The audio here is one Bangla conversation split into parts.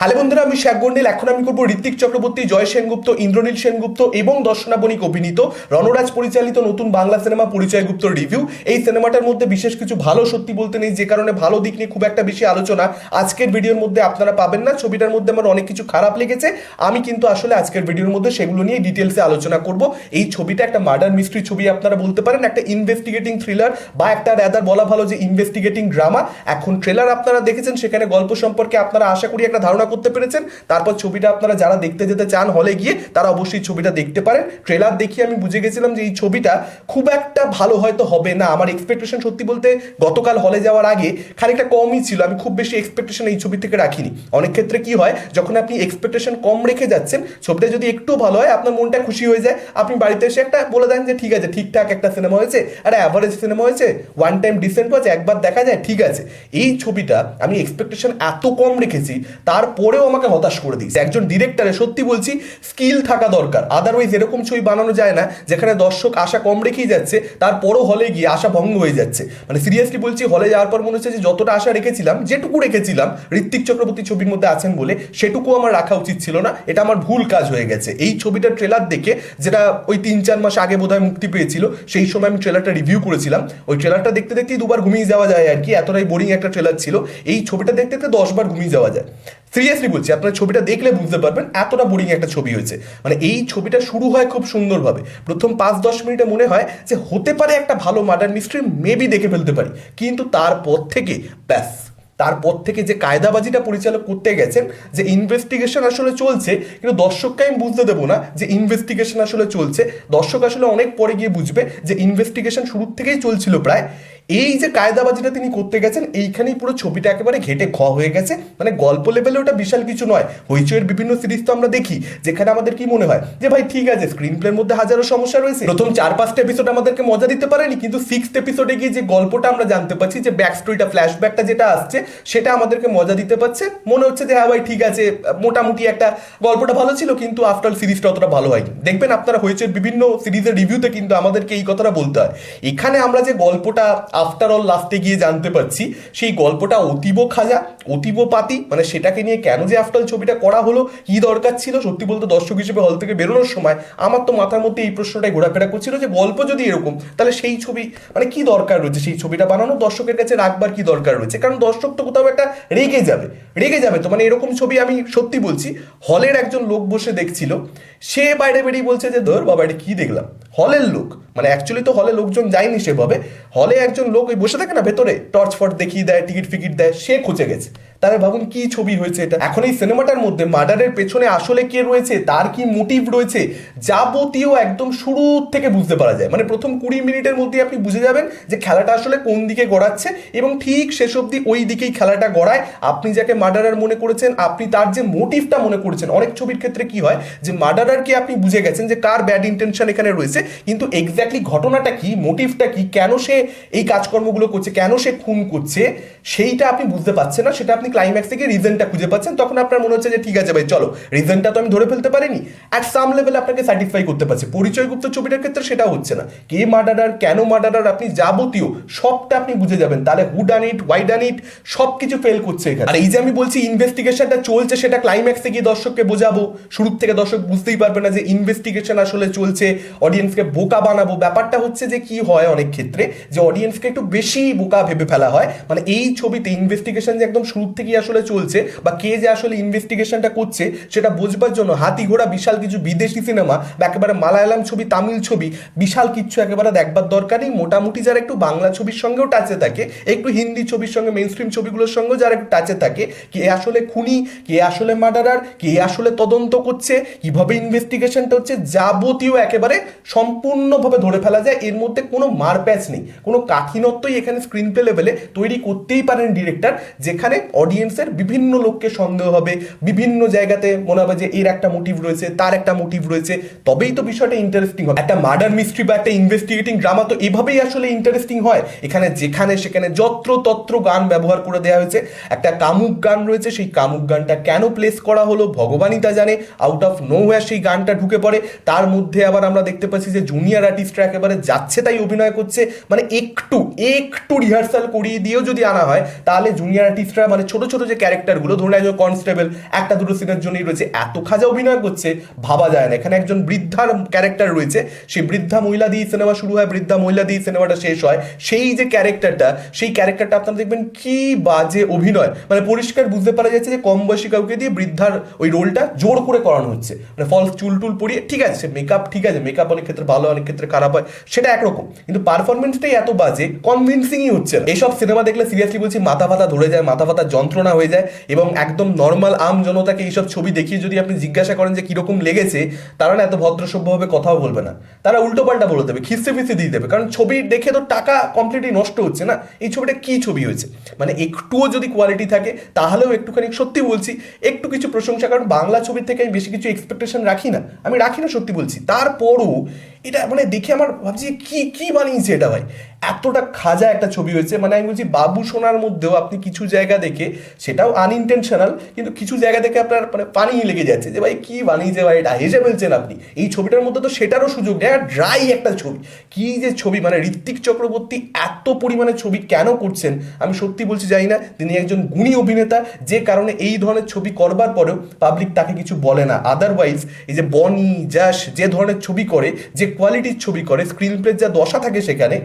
হ্যালো বন্ধুরা, আমি শেখ গন্ডেল এখন আমি করব ঋত্বিক চক্রবর্তী, জয় সেনগুপ্ত, ইন্দ্রনীল সেনগুপ্ত এবং দর্শনা বণিক অভিনীত রণরাজ পরিচালিত নতুন বাংলা সিনেমা পরিচয় গুপ্ত রিভিউ। এই সিনেমাটার মধ্যে বিশেষ কিছু ভালো সত্যি বলতে নেই, যে কারণে ভালো দিক নিয়ে খুব একটা বেশি আলোচনা আজকের ভিডিওর মধ্যে আপনারা পাবেন না। ছবিটার মধ্যে আমার অনেক কিছু খারাপ লেগেছে। আমি কিন্তু আসলে আজকের ভিডিওর মধ্যে সেগুলো নিয়ে ডিটেলসে আলোচনা করব। এই ছবিটা একটা মার্ডার মিস্ট্রি ছবি আপনারা বলতে পারেন, একটা ইনভেস্টিগেটিং থ্রিলার বা একটা র্যাদার বলা ভালো যে ইনভেস্টিগেটিং ড্রামা এখন ট্রেলার আপনারা দেখেছেন, সেখানে গল্প সম্পর্কে আপনারা আশা করি একটা ধারণা করতে পেরেছেন, তারপর ছবিটা আপনারা যারা দেখতে যেতে চান হলে গিয়ে তারা অবশ্যই ছবিটা দেখতে পারেন। ট্রেলার দেখিয়ে আমি বুঝে গেছিলাম যে এই ছবিটা খুব একটা ভালো হয়তো হবে না। আমার এক্সপেকটেশন সত্যি বলতে গতকাল হলে যাওয়ার আগে খানিকটা কমই ছিল। আমি খুব বেশি এক্সপেকটেশন এই ছবি থেকে রাখিনি। অনেক ক্ষেত্রে কি হয়, যখন আপনি এক্সপেকটেশন কম রেখে যাচ্ছেন, ছবিটা যদি একটু ভালো হয়, আপনার মনটা খুশি হয়ে যায়। আপনি বাড়িতে এসে একটা বলে দেন যে, ঠিক আছে, ঠিকঠাক একটা সিনেমা হয়েছে আরে অ্যাভারেজ সিনেমা হয়েছে ওয়ান টাইম ডিসেন্ট হয়েছে, একবার দেখা যায়, ঠিক আছে। এই ছবিটা আমি এক্সপেকটেশন এত কম রেখেছি তারপরেও আমাকে হতাশ করে দিয়েছে। একজন ডিরেক্টরে সত্যি বলছি, স্কিল থাকা দরকার। আদারওয়াইজ এরকম ছবি বানানো যায় না, যেখানে দর্শক আশা কম রেখেই যাচ্ছে, তারপরও হলে গিয়ে আশা ভঙ্গ হয়ে যাচ্ছে। মানে সিরিয়াসলি বলছি হলে যাওয়ার পর মনে হচ্ছে যে যতটা আশা রেখেছিলাম, যেটুকু রেখেছিলাম ঋত্বিক চক্রবর্তী ছবির মধ্যে আছেন বলে, সেটুকু আমার রাখা উচিত ছিল না। এটা আমার ভুল কাজ হয়ে গেছে। এই ছবিটার ট্রেলার দেখে, যেটা ওই তিন চার মাস আগে বোধহয় মুক্তি পেয়েছিল, সেই সময় আমি ট্রেলারটা রিভিউ করেছিলাম। ওই ট্রেলারটা দেখতে দেখতেই দুবার ঘুমিয়ে যাওয়া যায় আর কি, এতটাই বোরিং একটা ট্রেলার ছিল। এই ছবিটা দেখতে দেখতে দশবার ঘুমিয়ে যাওয়া যায়। সিরিয়াসলি বলছি, আপনার ছবিটা দেখলে বুঝতে পারবেন এতটা বোরিং একটা ছবি হয়েছে। মানে এই ছবিটা শুরু হয় খুব সুন্দরভাবে। প্রথম পাঁচ, দশ মিনিটে মনে হয় যে হতে পারে একটা ভালো মার্ডার মিস্ট্রি মেবি দেখে ফেলতে পারি। কিন্তু তারপর থেকে, ব্যাস। তারপর থেকে যে কায়দাবাজিটা পরিচালক করতে গেছেন, যে ইনভেস্টিগেশন আসলে চলছে, কিন্তু দর্শককে আমি বুঝতে দেবো না যে ইনভেস্টিগেশন আসলে চলছে। দর্শক আসলে অনেক পরে গিয়ে বুঝবে যে ইনভেস্টিগেশন শুরুর থেকেই চলছিল প্রায়। এই যে কায়দাবাজিটা তিনি করতে গেছেন, এইখানেই পুরো ছবিটা একেবারে ঘেটে খ হয়ে গেছে। মানে গল্প লেভেলে ওটা বিশাল কিছু নয়। হইচইয়ের বিভিন্ন সিরিজ তো আমরা দেখি, যেখানে আমাদের কি মনে হয়? যে ভাই, ঠিক আছে স্ক্রিন প্লের মধ্যে হাজারো সমস্যা রয়েছে। প্রথম চার পাঁচটা এপিসোড আমাদেরকে মজা দিতে পারেনি, কিন্তু সিক্সথ এপিসোডে গিয়ে যে গল্পটা আমরা জানতে পারছি, যে ব্যাক স্টোরিটা ফ্ল্যাশব্যাকটা যেটা আসছে, সেটা আমাদেরকে মজা দিতে পারছে। মনে হচ্ছে যে হ্যাঁ ভাই, ঠিক আছে, মোটামুটি একটা গল্পটা ভালো ছিল, কিন্তু আফটার সিরিজটা অতটা ভালো হয়নি। দেখবেন আপনারা হইচইয়ের বিভিন্ন সিরিজের রিভিউতে কিন্তু আমাদেরকে এই কথাটা বলতে হয়। এখানে আমরা যে গল্পটা আফটার অল লাস্টে গিয়ে জানতে পারছি, সেই গল্পটা অতীব খাজা, অতীব পাতি মানে সেটাকে নিয়ে কেন যে আফটার ছবিটা করা হলো, কি দরকার ছিল, সত্যি বলতে দর্শক হিসেবে হল থেকে বেরোনোর সময় আমার তো মাথার মধ্যে এই প্রশ্নটাই ঘোরাফেরা করছিল যে গল্প যদি এরকম, তাহলে সেই ছবি মানে কি দরকার রয়েছে সেই ছবিটা বানানো দর্শকের কাছে রাখবার কি দরকার রয়েছে? কারণ দর্শক তো কোথাও একটা রেগে যাবে রেগে যাবে তো মানে এরকম ছবি আমি সত্যি বলছি হলের একজন লোক বসে দেখছিল, সে বাইরে বেরিয়ে বলছে যে, ধর বাবা, এটা কি দেখলাম? হলের লোক মানে অ্যাকচুয়ালি তো হলে লোকজন যায়নি সেভাবে, হলে একজন লোক ওই বসে থাকে না ভেতরে টর্চ ফট দেখিয়ে দেয় টিকিট ফিকিট দেয়, সে খুঁজে গেছে। তাহলে ভাবুন কি ছবি হয়েছে এটা? এখন এই সিনেমাটার মধ্যে মার্ডারের পেছনে আসলে কে রয়েছে, তার কি মোটিভ রয়েছে, যাবতীয় একদম শুরু থেকে বুঝতে পারা যায়। মানে প্রথম কুড়ি মিনিটের মধ্যে আপনি বুঝে যাবেন যে খেলাটা আসলে কোন দিকে গড়াচ্ছে, এবং ঠিক শেষ অবধি ওই দিকেই খেলাটা গড়ায়। আপনি যাকে মার্ডারার মনে করেছেন, আপনি তার যে মোটিভটা মনে করেছেন, অনেক ছবির ক্ষেত্রে কি হয় যে মার্ডারারকে আপনি বুঝে গেছেন যে কার ব্যাড ইন্টেনশন এখানে রয়েছে কিন্তু এক্স্যাক্টলি ঘটনাটা কি মোটিভটা কি, কেন সে এই কাজকর্মগুলো করছে, কেন সে খুন করছে, সেইটা আপনি বুঝতে পারছেন না, সেটা আপনি ক্লাইম্যাক্স থেকে রিজনটা খুঁজে পাচ্ছেন, তখন আপনার মনে হচ্ছে যে ঠিক আছে ভাই, চলো রিজনটা তো আমি ধরে ফেলতে পারিনি অ্যাট সাম লেভেল আপনাকে স্যাটিসফাই করতে পারছে পরিচয়গুপ্ত ছবিটার ক্ষেত্রে সেটা হচ্ছে না, কে মার্ডারার কেন মার্ডারার আপনি যাবতীয় সবটা আপনি বুঝে যাবেন, তাহলে হু ডান ইট ডান ইট সব কিছু ফেল করছে এখানে। আর এই যে আমি বলছি ইনভেস্টিগেশনটা চলছে, সেটা ক্লাইম্যাক্সে গিয়ে দর্শককে বোঝাবো, শুরুর থেকে দর্শক বুঝতেই পারবে না যে ইনভেস্টিগেশন আসলে চলছে অডিয়েন্সকে বোকা বানাবো। ব্যাপারটা হচ্ছে যে কি হয় অনেক ক্ষেত্রে, যে অডিয়েন্সকে একটু বেশি বোকা ভেবে ফেলা হয়। মানে এই ছবিতে ইনভেস্টিগেশন যে একদম শুরুর থেকেই আসলে চলছে বা কে যে আসলে ইনভেস্টিগেশনটা করছে, সেটা বোঝবার জন্য হাতি ঘোড়া বিশাল কিছু বিদেশি সিনেমা বা একেবারে মালায়ালাম ছবি, তামিল ছবি, বিশাল কিচ্ছু একেবারে দেখবার দরকার নেই মোটামুটি যারা একটু বাংলা ছবির সঙ্গেও টাচে থাকে, একটু হিন্দি ছবির সঙ্গে মেন স্ট্রিম ছবিগুলোর সঙ্গেও যারা একটু টাচে থাকে, কে আসলে খুনি, কে আসলে মার্ডারার কে আসলে তদন্ত করছে, কীভাবে ইনভেস্টিগেশনটা হচ্ছে, যাবতীয় একেবারে সম্পূর্ণভাবে ধরে ফেলা যায়। এর মধ্যে কোনো মারপ্যাচ নেই। কোনো কাঠিনত্যই এখানে স্ক্রিন প্লে লেভেলে তৈরি করতেই পারেন ডিরেক্টর যেখানে অডিয়েন্সের বিভিন্ন লোককে সন্দেহ হবে, বিভিন্ন জায়গাতে মনে হবে যে এর একটা মোটিভ রয়েছে, তার একটা মোটিভ রয়েছে। তবেই তো বিষয়টা ইন্টারেস্টিং হবে। একটা মার্ডার মিস্ট্রি বা একটা ইনভেস্টিগেটিং ড্রামা তো এভাবেই আসলে ইন্টারেস্টিং হয়। এখানে যেখানে সেখানে যত্র তত্র গান ব্যবহার করে দেওয়া হয়েছে। একটা কামুক গান রয়েছে, সেই কামুক গানটা কেন প্লেস করা হলো? ভগবানই তা জানে। আউট অফ নো সেই গানটা ঢুকে পড়ে। তার মধ্যে আবার আমরা দেখতে পাচ্ছি যে জুনিয়র আর্টিস্টরা একেবারে যাচ্ছে তাই অভিনয় করছে মানে একটু একটু রিহার্সাল করিয়ে দিয়েও যদি আনা হয়, তাহলে জুনিয়র আর্টিস্টরা মানে ছোট ছোট যে ক্যারেক্টারগুলো ধরুন একজন কনস্টেবল একটা, দুটো সিনের জন্যই রয়েছে, এত খাজা অভিনয় করছে, ভাবা যায় না। এখানে একজন বৃদ্ধার ক্যারেক্টার রয়েছে, সেই বৃদ্ধা মহিলা দিয়ে সিনেমা শুরু হয়, বৃদ্ধা মহিলা দিয়ে সিনেমাটা শেষ হয়, সেই যে ক্যারেক্টারটা সেই ক্যারেক্টারটা আপনারা দেখবেন কি বাজে অভিনয়। মানে পরিষ্কার বুঝতে পারা যাচ্ছে যে কম বয়সী কাউকে দিয়ে বৃদ্ধার ওই রোলটা জোর করে করানো হচ্ছে। মানে ফলস চুল টুল পরিয়ে, ঠিক আছে মেকআপ ঠিক আছে মেকআপ অনেক ক্ষেত্রে ভালো, অনেক ক্ষেত্রে খারাপ হয়, সেটা একরকম। কিন্তু পারফরমেন্সটাই এত বাজে কনভিনসিংই হচ্ছে না। এইসব সিনেমা দেখলে সিরিয়াসলি বলছি, মাথা ফাতা ধরে যায়, মাথা ফাতা যন্ত্রণা হয়ে যায় এবং একদম নর্মাল আম জনতাকে এইসব ছবি দেখিয়ে যদি আপনি জিজ্ঞাসা করেন যে কীরকম লেগেছে, তারা না এত ভদ্রসভ্যভাবে কথাও বলবে না। তারা উল্টো পাল্টা বলে দেবে, খিস্তে ফিস্তে দিয়ে দেবে। কারণ ছবি দেখে তো টাকা কমপ্লিটলি নষ্ট হচ্ছে না। এই ছবিটা কি ছবি হয়েছে? মানে একটুও যদি কোয়ালিটি থাকে, তাহলেও একটুখানি সত্যি বলছি, একটু কিছু প্রশংসা। কারণ বাংলা ছবির থেকে আমি বেশি কিছু এক্সপেকটেশন রাখি না। আমি রাখি না সত্যি বলছি। তারপরও এটা মানে দেখে আমার ভাবছি কি কি বানিয়েছে এটা ভাই? এতটা খাজা একটা ছবি হয়েছে মানে আমি বলছি বাবু সোনার মধ্যেও আপনি কিছু জায়গা দেখে, সেটাও আনইনটেনশনাল কিন্তু কিছু জায়গা দেখে আপনার মানে পানি লেগে যাচ্ছে যে ভাই কি বানিয়েছে ভাই, এটা হেসে ফেলছেন আপনি। এই ছবিটার মধ্যে তো সেটারও সুযোগ নেই ড্রাই একটা ছবি। কি যে ছবি মানে ঋত্বিক চক্রবর্তী এত পরিমাণে ছবি কেন করছেন? আমি সত্যি বলছি জানি না, তিনি একজন গুণী অভিনেতা, যে কারণে এই ধরনের ছবি করবার পরেও পাবলিক তাকে কিছু বলে না। আদারওয়াইজ এই যে বনি জাস যে ধরনের ছবি করে, যে কোয়ালিটির ছবি করে স্ক্রিন প্লে যা দশা থাকে সেখানে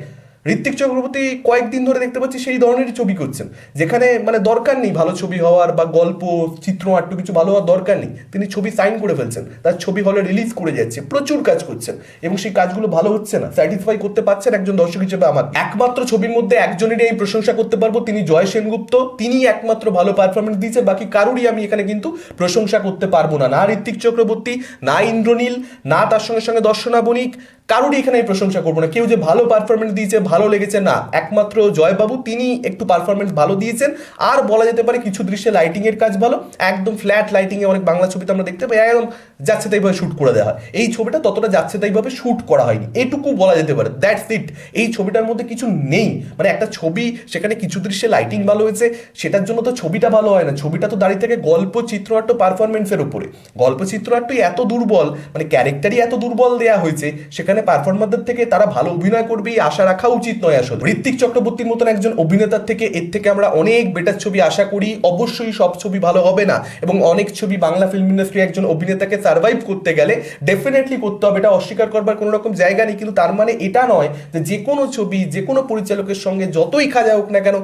ঋত্বিক চক্রবর্তী কয়েকদিন ধরে দেখতে পাচ্ছি সেই ধরনেরই ছবি করছেন, যেখানে মানে দরকার নেই ভালো ছবি হওয়ার বা গল্প, চিত্র চিত্রনাট্য কিছু ভালো হওয়ার দরকার নেই। তিনি ছবি সাইন করে ফেলছেন, তার ছবি হলে রিলিজ করে যাচ্ছে, প্রচুর কাজ করছেন এবং সেই কাজগুলো ভালো হচ্ছে না স্যাটিসফাই করতে পারছেন একজন দর্শক হিসেবে আমার। একমাত্র ছবির মধ্যে একজনেরই এই প্রশংসা করতে পারব, তিনি জয় সেনগুপ্ত তিনি একমাত্র ভালো পারফরমেন্স দিয়েছে বাকি কারোরই আমি এখানে কিন্তু প্রশংসা করতে পারব না। না ঋত্বিক চক্রবর্তী, না ইন্দ্রনীল, না তার সঙ্গে সঙ্গে দর্শনা বণিক কারোরই এখানে প্রশংসা করব না। কেউ যে ভালো পারফরমেন্স দিয়েছে, ভালো লেগেছে না। একমাত্র জয়বাবু তিনি একটু পারফরমেন্স ভালো দিয়েছেন। আর বলা যেতে পারে কিছু দৃশ্যে লাইটিং এর কাজ ভালো। একদম ফ্ল্যাট লাইটিং এ অনেক বাংলা ছবিতে আমরা দেখতে পাই, একদম যাচ্ছে তাইভাবে শ্যুট করে দেওয়া হয়। এই ছবিটা ততটা যাচ্ছে তাইভাবে শ্যুট করা হয়নি। এটুকু বলা যেতে পারে। দ্যাটস ইট এই ছবিটার মধ্যে কিছু নেই। মানে একটা ছবি, সেখানে কিছু দৃশ্যে লাইটিং ভালো হয়েছে। সেটার জন্য তো ছবিটা ভালো হয় না। ছবিটা তো দাঁড়িয়ে থেকে গল্প চিত্রনাট্য পারফরমেন্সের উপরে। গল্প চিত্রনাট্যই এত দুর্বল মানে ক্যারেক্টারই এত দুর্বল দেয়া হয়েছে সেখানে পারফরমারদের থেকে তারা ভালো অভিনয় করবে আশা রাখা উচিত নয় আসলে। ঋত্বিক চক্রবর্তীর মতন একজন অভিনেতার থেকে এর থেকে আমরা অনেক বেটার ছবি আশা করি। অবশ্যই সব ছবি ভালো হবে না এবং অনেক ছবি বাংলা ফিল্ম ইন্ডাস্ট্রি একজন অভিনেতাকে সার্ভাইভ করতে গেলে ডেফিনেটলি করতে হবে। এটা অস্বীকার করবার কোনো রকম জায়গা নেই। কিন্তু তার মানে এটা নয় যে যে কোনো ছবি যে কোনো পরিচালকের সঙ্গে যতই খাজা হোক না কেন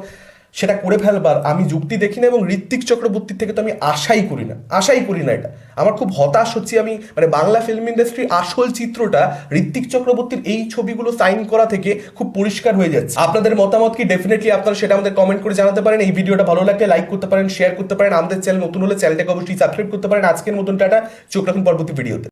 সেটা করে ফেলবার আমি যুক্তি দেখি না এবং ঋত্বিক চক্রবর্তীর থেকে তো আমি আশাই করি না, আশাই করি না এটা। আমার খুব হতাশ হচ্ছি আমি মানে বাংলা ফিল্ম ইন্ডাস্ট্রির আসল চিত্রটা ঋত্বিক চক্রবর্তীর এই ছবিগুলো সাইন করা থেকে খুব পরিষ্কার হয়ে যাচ্ছে। আপনাদের মতামত কি? ডেফিনেটলি আপনারা সেটা আমাদের কমেন্ট করে জানাতে পারেন। এই ভিডিওটা ভালো লাগলে লাইক করতে পারেন শেয়ার করতে পারেন। আমাদের চ্যানেল নতুন হলে চ্যানেলটাকে অবশ্যই সাবস্ক্রাইব করতে পারেন। আজকের মতন টাটা। চোখ রাখুন পরবর্তী ভিডিওতে